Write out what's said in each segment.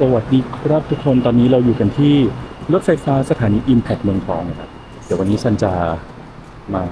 สวัสดีครับทุกคนตอนนี้เราอยู่กันที่รถไฟฟ้าสถานี Impact เมืองทองนะครับ เดี๋ยววันนี้ฉันจะมา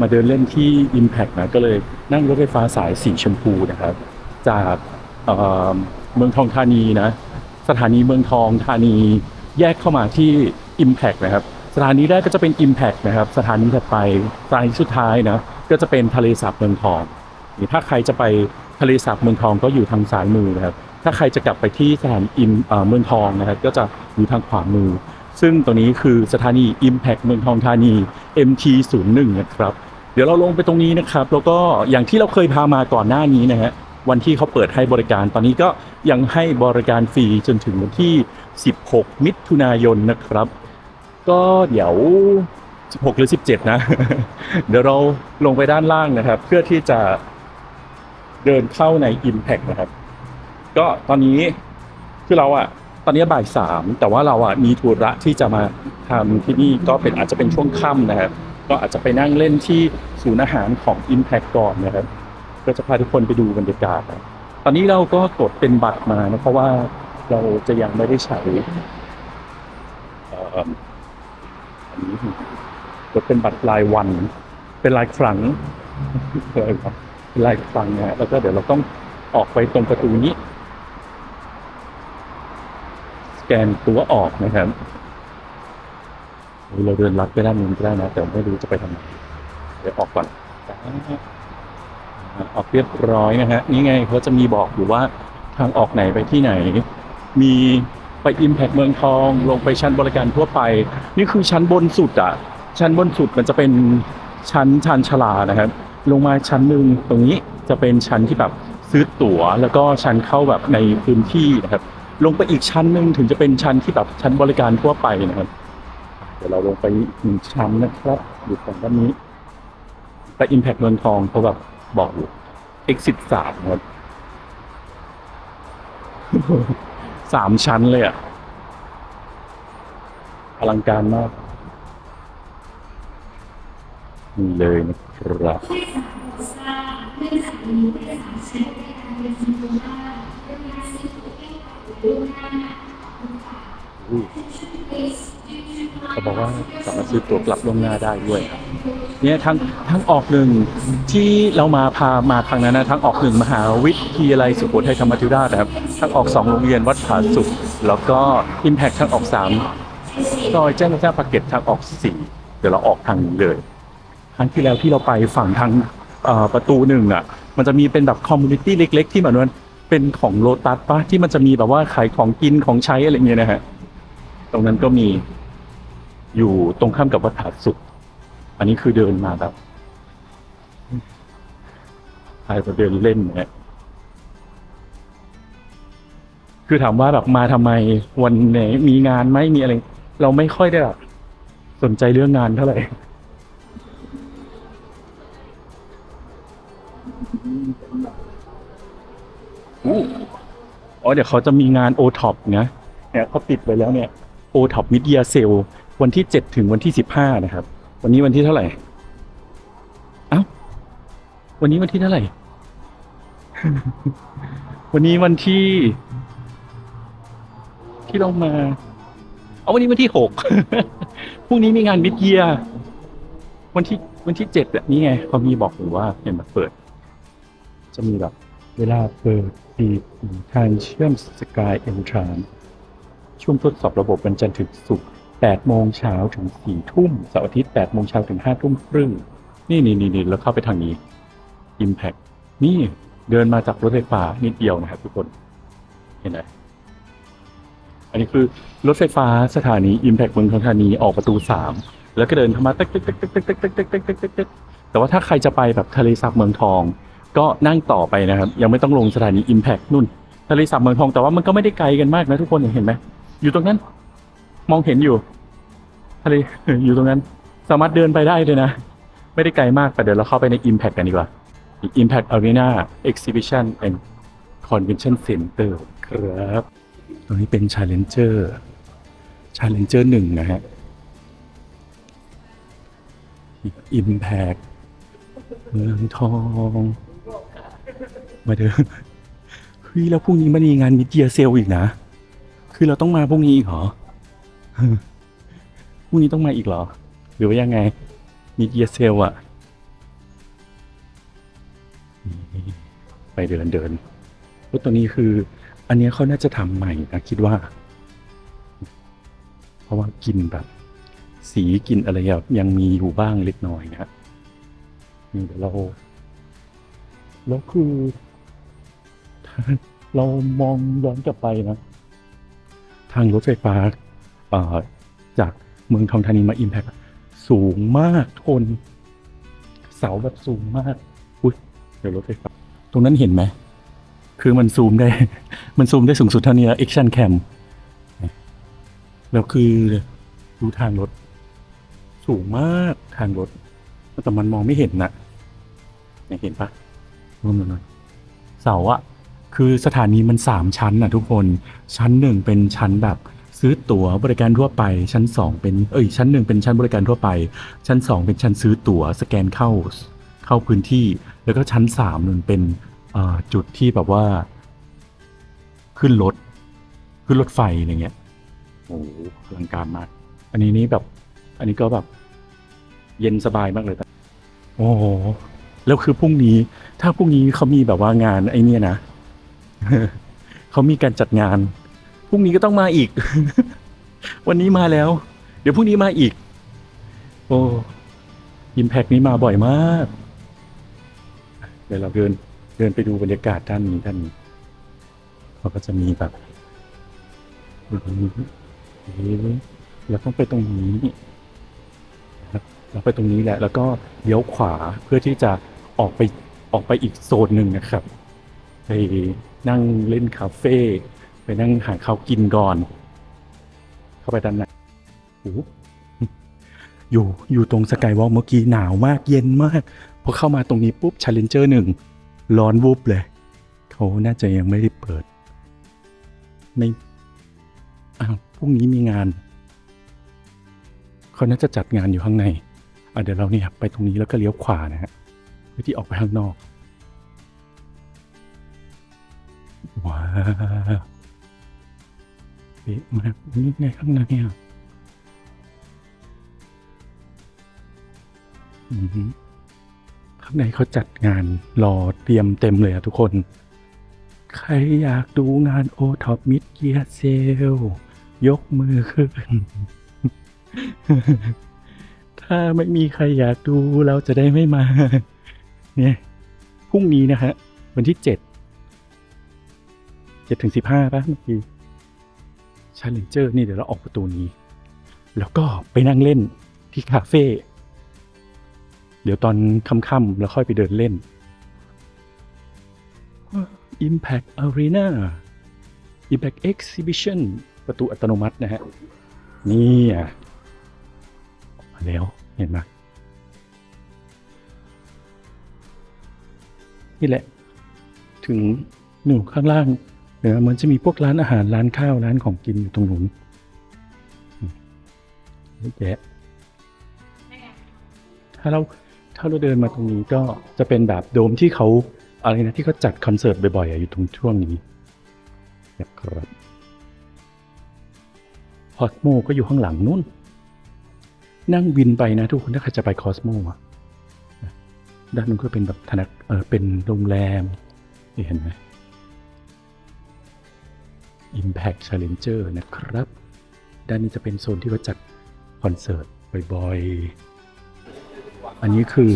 มาเดินเล่นที่ Impact นะก็เลยนั่งรถไฟฟ้าสายสีชมพูนะครับ จากเอ่อเมืองทองธานีนะสถานีเมืองทองธานีแยกเข้ามาที่ Impact นะครับ สถานีแรกก็จะเป็น Impact นะครับ สถานีถัดไปสถานีสุดท้ายนะก็จะเป็นทะเลสาบเมืองทองนี่ถ้าใครจะไปทะเลสาบเมืองทองก็อยู่ทางซ้ายมือนะครับ ถ้าใครจะกลับไปที่สถานีอิมเอ่อเมืองทองนะครับก็จะอยู่ทางขวามือ ซึ่งตรงนี้คือสถานี Impact เมืองทองธานี MT01 นะครับ เดี๋ยวเราลงไปตรงนี้นะครับ แล้วก็อย่างที่เราเคยพามาก่อนหน้านี้นะฮะวันที่เขาเปิดให้บริการตอนนี้ก็ยังให้บริการฟรีจนถึงวันที่ 16 มิถุนายนนะครับ ก็เดี๋ยว 16 หรือ 17 นะ เดี๋ยวเราลงไปด้านล่างนะครับ เพื่อที่จะเดินเข้าใน Impact นะครับ ก็ตอนนี้คือเราอะตอนนี้บ่ายสามแต่ว่าเราอะมีธุระที่จะมาทำที่นี่ก็เป็นอาจจะเป็นช่วงค่ำนะครับ ก็อาจจะไปนั่งเล่นที่ศูนย์อาหารของ Impact ก่อนนะครับ ก็จะพาทุกคนไปดูบรรยากาศนะตอนนี้เราก็กดเป็นบัตรมานะเพราะว่าเราจะยังไม่ได้ใช้อันนี้กดเป็นบัตรรายวัน เป็นรายครั้งอะไรวะเป็นรายครั้งนะแล้วก็เดี๋ยวเราต้องออกไปตรงประตูนี้ แกนตัวออกนะครับเราเดินลัดไปด้านนู้นก็ได้นะ แต่ไม่รู้จะไปทางไหนเดี๋ยวออกก่อนออกเรียบร้อยนะฮะนี่ไงเขาจะมีบอกอยู่ว่าทางออกไหนไปที่ไหน มีไปอิมแพ t เมืองทอง ลงไปชั้นบริการทั่วไป นี่คือชั้นบนสุดอะชั้นบนสุดมันจะเป็นชั้นชานชลานะครับ ลงมาชั้นหนึ่งตรงนี้จะเป็นชั้นที่แบบซื้อตั๋ว แล้วก็ชั้นเข้าแบบในพื้นที่นะครับ ลงไปอีกชั้นหนึ่งถึงจะเป็นชั้นที่แบบชั้นบริการทั่วไปนะครับ เดี๋ยวเราลงไปอีกหนึ่งชั้นนะครับอยู่ตรงด้านนี้ไป Impact เมืองทองเขาแบบบอกอยู่ exit สามครับสามชั้นเลยอะอลังการมากนี่เลยนะครับ เขาบอกว่าสามารถซื้อตั๋วกลับล่วงหน้าได้ด้วยครับเนี่ยทางทางออกหนึ่งที่เรามาพามาทางนั้นนะทางออกหนึ่งมหาวิทยาลัยสุโขทัยธรรมธิราชนะครับทางออกสองโรงเรียนวัดผาสุกแล้วก็อิมแพคทางออกสามซอยแจ้งวัฒนะปากเกร็ดทางออกสี่เดี๋ยวเราออกทางนี้เลยครั้งที่แล้วที่เราไปฝั่งทางประตูหนึ่งอะ มันจะมีเป็นแบบคอมมูนิตี้เล็ก ๆ ที่เหมือนว่า เป็นของโลตัสปะที่มันจะมีแบบว่าขายของกินของใช้อะไรเงี้ยนะฮะ ตรงนั้นก็มีอยู่ตรงข้ามกับวัดผาสุกอันนี้คือเดินมาแบบพายไปเดินเล่นเนะฮะคือถามว่าแบบมาทำไมวันไหนมีงานไหมมีอะไร เราไม่ค่อยได้แบบสนใจเรื่องงานเท่าไหร่ อ๋อเดี๋ยวเขาจะมีงานโอท็อปนะเนี่ยเขาปิดไปแล้วเนี่ยโอท็อปมิดเ a ยเซลวันที่เจ็ดถึงวันที่สิบห้านะครับ วันนี้วันที่เท่าไหร่เอ้าวันนี้วันที่เท่าไหร่ วันนี้วันที่ ที่เรามาเอาวันนี้วันที่หกพรุ่งนี้มีงานมิดเ a ียวันที่วันที่เจ็ดแบบนี้ไงเขามีบอกอยู่ว่าเห็นแบบเปิด จะมีแบบเวลาเปิด ดทางเชื่อมสกายเอ็นทรานช่วงทดสอบระบบวันจันทร์ถึงศุกร์8โมงเช้าถึง4ทุ่มเสาร์อาทิตย์8โมงเช้าถึง5ทุ่มครึ่ง นี่นี่นี่แล้วเข้าไปทางนี้ Impact นี่เดินมาจากรถไฟฟ้านิดเดียวนะครับทุกคน เห็นไหมอันนี้คือรถไฟฟ้าสถานี Impact เมืองทองธานีออกประตู 3 แล้วก็เดินเข้ามาตึ๊กตึ๊กตึ๊กตึ๊กตึ๊กตึ๊กตึ๊กตึ๊กตึ๊กตึ๊กตึ๊กแต่ว่าถ้าใครจะไปแบบทะเลสาบเมืองทอง ก็นั่งต่อไปนะครับ ยังไม่ต้องลงสถานี Impact นู่นทะเลสาบเมืองทองแต่ว่ามันก็ไม่ได้ไกลกันมากนะทุกคนเห็นไหมอยู่ตรงนั้น มองเห็นอยู่ทะเลอยู่ตรงนั้น สามารถเดินไปได้เลยนะ ไม่ได้ไกลมากแต่เดี๋ยวเราเข้าไปใน Impact กันดีกว่า Impact Arena Exhibition and Convention Center ครับตรงนี้เป็น Challenger Challenger หนึ่งนะฮะ Impact เมืองทอง มาเดินเฮ้ยแล้วพรุ่งนี้มันมีงานมิดเดียเซลอีกนะ คือเราต้องมาพรุ่งนี้อีกเหรอพรุ่งนี้ต้องมาอีกเหรอ หรือว่ายังไงมีเดียเซลอะไปเดินเดินรถตัวนี้คือ อันนี้เขาน่าจะทำใหม่นะคิดว่า เพราะว่ากินแบบ สีกลินอะไรอะยังมีอยู่บ้างเล็กน้อยนะเดี๋ยวเราแล้วคือ เรามองย้อนกลับไปนะทางรถไฟฟ้าจากเมืองทองธานีมาอิมแพคสูงมากทุกคน เสาแบบสูงมาก อุ้ยเดี๋ยวรถไฟฟ้า ตรงนั้นเห็นไหม คือมันซูมได้ มันซูมได้สูงสุดเท่านี้แล้ว Action Cam แล้วคือดูทางรถ สูงมากทางรถ แต่มันมองไม่เห็นนะเนี่ยเห็นปะนู่นนู่นนู่นเสาอะ คือสถานีมันสามชั้นนะทุกคน ชั้นหนึ่งเป็นชั้นแบบซื้อตั๋วบริการทั่วไป ชั้นสองเป็นเอ้ยชั้นหนึ่งเป็นชั้นบริการทั่วไป ชั้นสองเป็นชั้นซื้อตั๋วสแกนเข้าเข้าพื้นที่ แล้วก็ชั้นสามนึงเป็นจุดที่แบบว่า ขึ้นรถขึ้นรถไฟอะไรเงี้ยโอ้โหอลังการมาก อันนี้นี่แบบ อันนี้ก็แบบ เย็นสบายมากเลยแต่โอ้โหแล้วคือพรุ่งนี้ ถ้าพรุ่งนี้เขามีแบบว่างานไอ้เนี่ยนะ เขามีการจัดงาน พรุ่งนี้ก็ต้องมาอีก วันนี้มาแล้ว เดี๋ยวพรุ่งนี้มาอีก โอ้อิมแพกนี้มาบ่อยมาก เดี๋ยวเราเดินเดินไปดูบรรยากาศด้านนี้ด้านนี้เขาก็จะมีแบบเอ๊ะเราต้องไปตรงนี้เราไปตรงนี้แหละ แล้วก็เลี้ยวขวาเพื่อที่จะออกไปออกไปอีกโซนหนึ่งนะครับ ไปนั่งเล่นคาเฟ่ไปนั่งหาข้าวกินก่อน เข้าไปด้านในโอ้อยู่อยู่ตรงสกายวอล์กเมื่อกี้หนาวมากเย็นมากพอเข้ามาตรงนี้ปุ๊บ Challenger หนึ่งร้อนวูบเลย เขาน่าจะยังไม่ได้เปิด ไม่อ้าวพรุ่งนี้มีงาน เขาน่าจะจัดงานอยู่ข้างในอะเดี๋ยวเราเนี่ยไปตรงนี้แล้วก็เลี้ยวขวานะฮะเพื่อที่ออกไปข้างนอก ว้าวเป๊ะมากนี่ไงข้างในอะอือหือข้างในเขาจัดงานรอเตรียมเต็มเลยอะทุกคน ใครอยากดูงานโอท็อปมิดเกียเซลยกมือขึ้น ถ้าไม่มีใครอยากดูเราจะได้ไม่มา เนี่ยพรุ่งนี้นะฮะ วันที่เจ็ด เจ็ดถึงสิบห้าป่ะเมื่อกี้ชาเลนเจอร์นี่เดี๋ยวเราออกประตูนี้ แล้วก็ไปนั่งเล่นที่คาเฟ่เดี๋ยวตอนค่ำๆแล้วค่อยไปเดินเล่น Impact Arena Impact Exhibition ประตูอัตโนมัตินะฮะ นี่อะมาแล้วเห็นไหมนี่แหละ ถึงหนูข้างล่าง เดี๋ยวมันจะมีพวกร้านอาหารร้านข้าวร้านของกินอยู่ตรงนู้นอืมเยอะแยะถ้าเราถ้าเราเดินมาตรงนี้ก็จะเป็นแบบโดมที่เขาอะไรนะที่เขาจัดคอนเสิร์ตบ่อยๆอยู่ตรงช่วงนี้นะครับคอสโมก็อยู่ข้างหลังนู้นนั่งบินไปนะทุกคนถ้าใครจะไปคอสโมอะด้านนู้นก็เป็นแบบธนาเออเป็นโรงแรมนี่เห็นไหม Impact Challenger นะครับ ด้านนี้จะเป็นโซนที่เขาจัดคอนเสิร์ตบ่อยๆ อันนี้คือ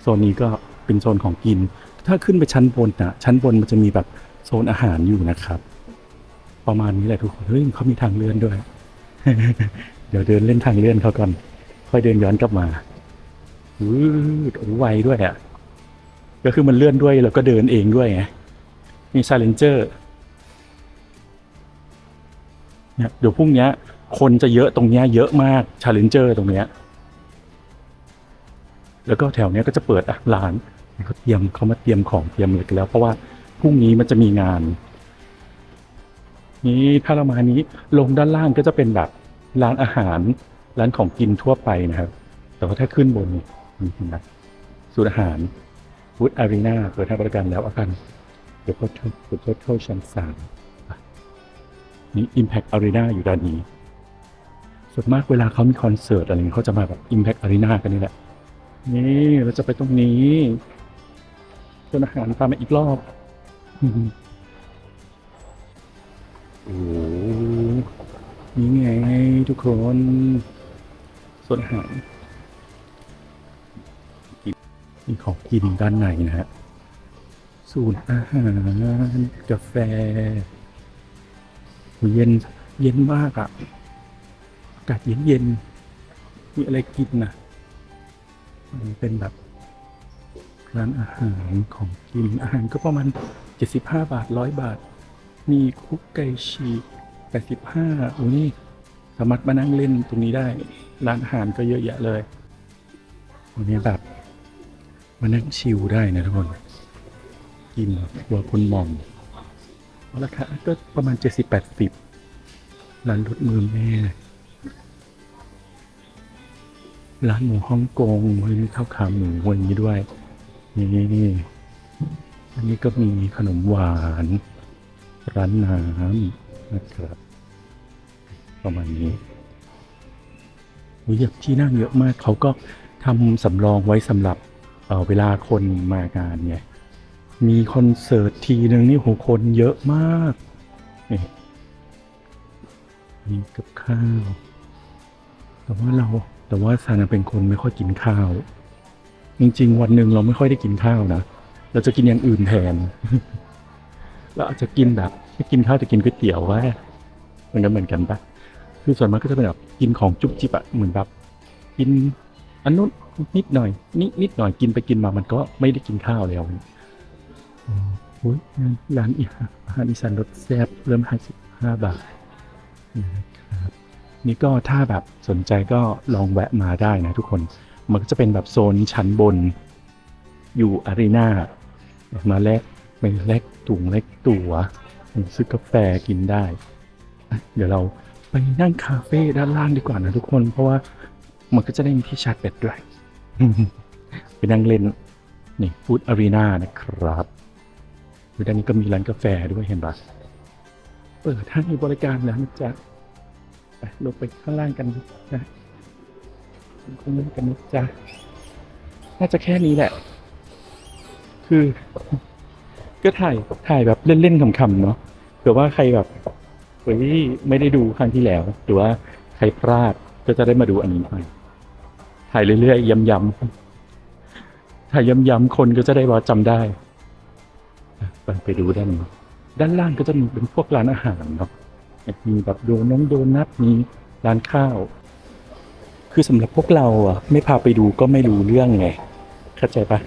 โซนนี้ก็เป็นโซนของกิน ถ้าขึ้นไปชั้นบนนะชั้นบนมันจะมีแบบโซนอาหารอยู่นะครับ ประมาณนี้แหละทุกคนเฮ้ยเขามีทางเลื่อนด้วย เดี๋ยวเดินเล่นทางเลื่อนเขาก่อน ค่อยเดินย้อนกลับมาวืดโอ้ไวด้วยอะก็คือมันเลื่อนด้วยแล้วก็เดินเองด้วยไงมีชาเลนเจอร์ เนี่ยเดี๋ยวพรุ่งนี้คนจะเยอะตรงเนี้ยเยอะมากชาเลนเจอร์ตรงเนี้ยแล้วก็แถวเนี้ยก็จะเปิดอะร้านเขาเตรียมเขามาเตรียมของเตรียมอะไรกันแล้ว เพราะว่าพรุ่งนี้มันจะมีงาน นี้ถ้าเรามานี้ลงด้านล่างก็จะเป็นแบบร้านอาหารร้านของกินทั่วไปนะครับ แต่ว่าถ้าขึ้นบนนี่เห็นไหมสูตรอาหารวูดอารีนาเปิดให้บริการแล้วอาคารเดี๋ยวก็เท่าเดี๋ยวก็เท่าชั้นสาม นี่ Impact Arena อยู่ด้านนี้ ส่วนมากเวลาเขามีคอนเสิร์ตอะไรเงี้ยเขาจะมาแบบ Impact Arena กันนี่แหละ นี่เราจะไปตรงนี้จนอาหารพามาอีกรอบอืมโอ้โหนี่ไงทุกคนส่วนอาหารมีของกินด้านในนะฮะสูตรอาหาร กาแฟโห เย็นเย็นมากอะ่ะอากาศเย็นเย็นๆมีอะไรกินนะมันเป็นแบบร้านอาหารของกินอาหารก็ประมาณ 75 บาท 100 บาท มีคุกไก่ฉีก85โอ้นี่สามารถมานั่งเล่นตรงนี้ได้ ร้านอาหารก็เยอะแยะเลยวันนี้แบบมานั่งชิลได้นะทุกคน กินหัวคุณหมอม ราคาก็ประมาณ70-80ร้านรถมือแม่ ร้านหมูฮ่องกงมีข้าวขาหมูวันนี้ด้วย นี่อันนี้ก็มีขนมหวาน ร้านน้ำนะครับ ประมาณนี้วิที่นั่งเยอะมากเขาก็ทำสำรองไว้สำหรับเเวลาคนมางานไง มีคอนเสิร์ตทีหนึ่งนี่โหคนเยอะมาก นี่มีกับข้าว แต่ว่าเราแต่ว่าซานาเป็นคนไม่ค่อยกินข้าว จริง ๆ วันหนึ่งเราไม่ค่อยได้กินข้าวนะ เราจะกินอย่างอื่นแทน เราอาจจะกินแบบไม่กินข้าวแต่กินก๋วยเตี๋ยวว่ามันก็เหมือนกันปะคือส่วนมากก็จะเป็นแบบกินของจุ๊บจิบอะเหมือนแบบกินอันนู้นนิดหน่อยนิดนิดหน่อยกินไปกินมามันก็ไม่ได้กินข้าวแล้ว อุ้ยร้านอาหารอีสานรสแซ่บเริ่มห้าสิบห้าบาทนะครับนี่ก็ถ้าแบบสนใจก็ลองแวะมาได้นะทุกคน มันก็จะเป็นแบบโซนชั้นบนอยู่อารีนามาแลกไปแลกถุงแลกตัวซื้อกาแฟกินได้ เดี๋ยวเราไปนั่งคาเฟ่ด้านล่างดีกว่านะทุกคน เพราะว่ามันก็จะได้มีที่ชาร์จแบตด้วย ไปนั่งเล่นนี่ฟูดอารีนานะครับ อยู่ด้านนี้ก็มีร้านกาแฟด้วยเห็นปะเปิดให้บริการแล้วนะจ๊ะไปลงไปข้างล่างกันนะข้างล่างกันนะจ๊ะน่าจะแค่นี้แหละ คือ ก็ถ่ายถ่ายแบบเล่นๆขำๆเนาะเผื่อว่าใครแบบเฮ้ยไม่ได้ดูครั้งที่แล้ว หรือว่าใครพลาดก็จะได้มาดูอันนี้ไปถ่ายเรื่อยๆย้ำๆถ่ายย้ำๆคนก็จะได้ว่าจำได้ อะไปดูด้านด้านล่างก็จะมีเป็นพวกร้านอาหารเนาะมีแบบโดน้องโดนัทมีร้านข้าว คือสำหรับพวกเราอะ ไม่พาไปดูก็ไม่รู้เรื่องไงเข้าใจปะ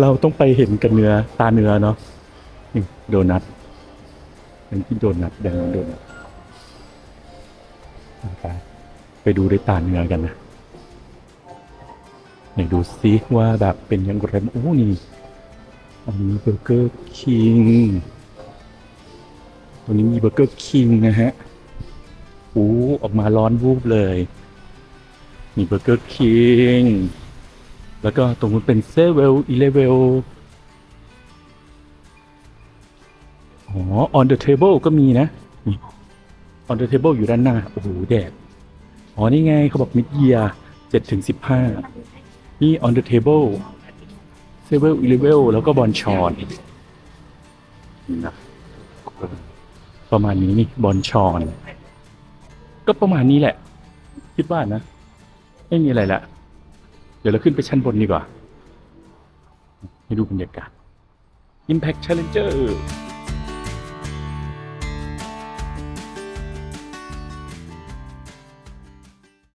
เราต้องไปเห็นกันเนื้อตาเนื้อเนาะนี่โดนัทเป็นที่โดนัทแดงโดนัทไปไปดูด้วยตาเนื้อกันนะไหนดูซิว่าแบบเป็นยังไงโอ้นี่ อันนี้เบอร์เกอร์คิงตัวนี้มีเบอร์เกอร์คิงนะฮะโอ้ออกมาร้อนวูบเลย มีเบอร์เกอร์คิงแล้วก็ตรงนู้นเป็นเซเวลอีเลเวลอ๋อ on the table ก็มีนะ on the table อยู่ด้านหน้า โอ้โห แดด อ๋อ นี่ไงเขาบอก mid year เจ็ดถึงสิบห้านี่ on the table เซเวลอีเลเวลแล้วก็บอลชอนนี่นะประมาณนี้นี่บอลชอน ก็ประมาณนี้แหละ คิดว่านะ ไม่มีอะไรละ เดี๋ยวเราขึ้นไปชั้นบนดีกว่า ให้ดูบรรยากาศ Impact Challenger